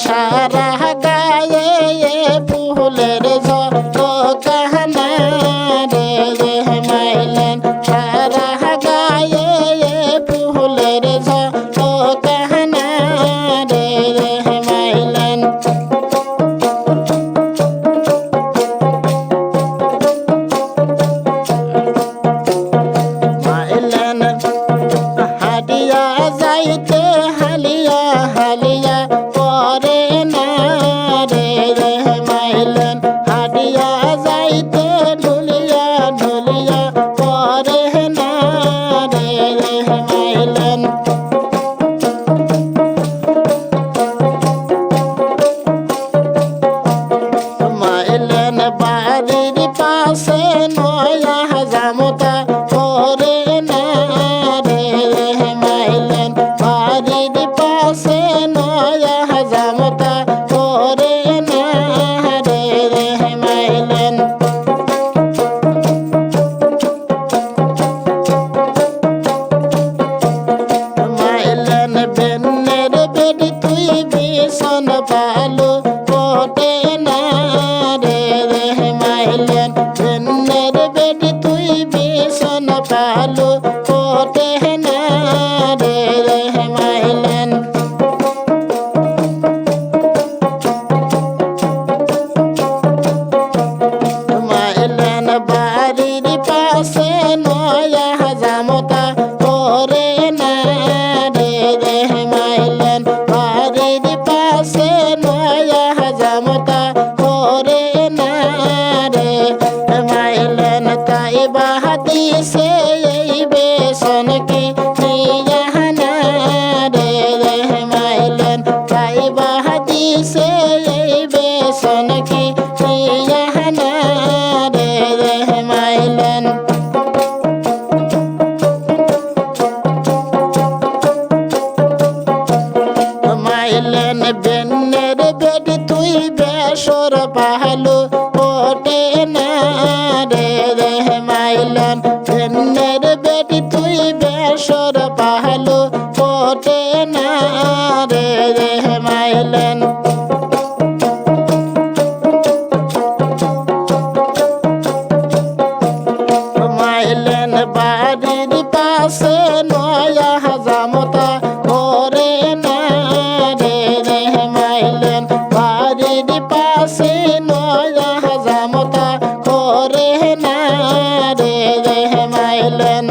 সারা ভীষণ তাই বাহাতি সে বেসন কি মাইলেন বেন্নের বেডি তুই বেসর পাহালো ওটে না রে মাইলেন বেন্নের পাশে নয়া হাজামতা করে না রে মাইলেন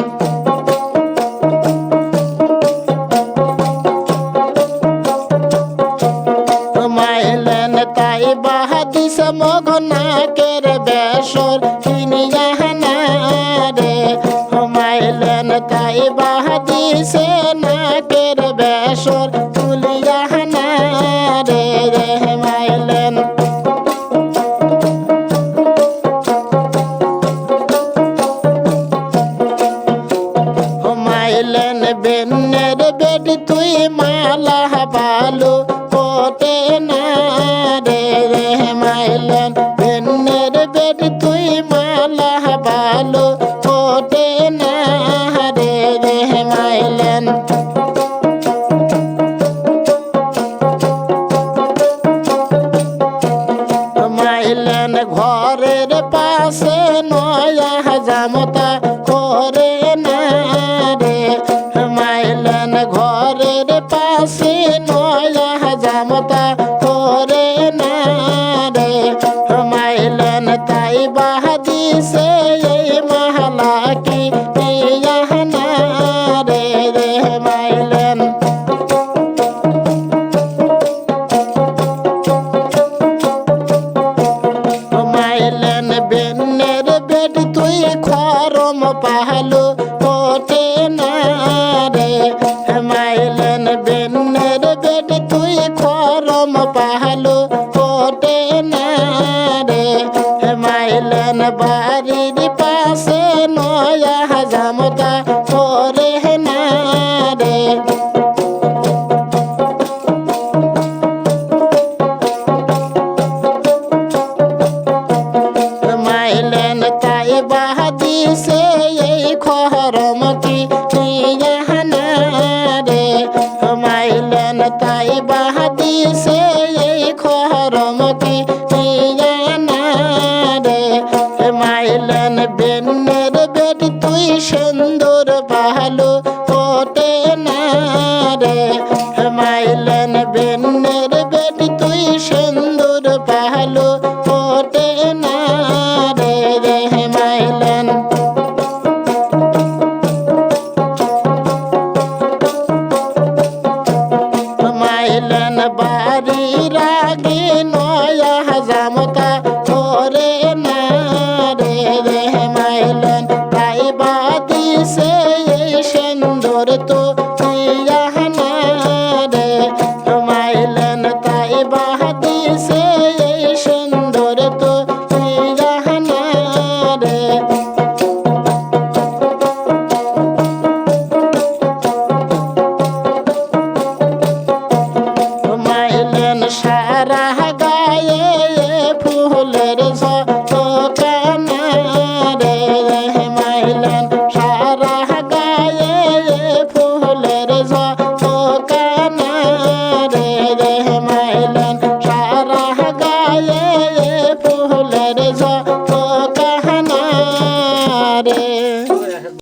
মাইলেন তাই বাহাদিস মঘনাকের বেসর হানা রে। মাইলেন তাই বাহাদিসে নাকের বেসর বেন্নের বেডি তুই মালা বালু কোটে না রে রে মাইলেন। বেন্নের বেডি তুই মালা বালু কোটে না রে রে মাইলেন। মাইলেন ঘরের পাশে নয়া হাজামতা মাইলেন মাইলেন বেন্নের বেড, তুই খরম পাহালো কোটে না রে। মাইলেন বেন্নের বেড, তুই খরম পাহালো কোটে না রে। মাইলেন বাড়ির পাশে নয়া হাজামতা সে এই খরম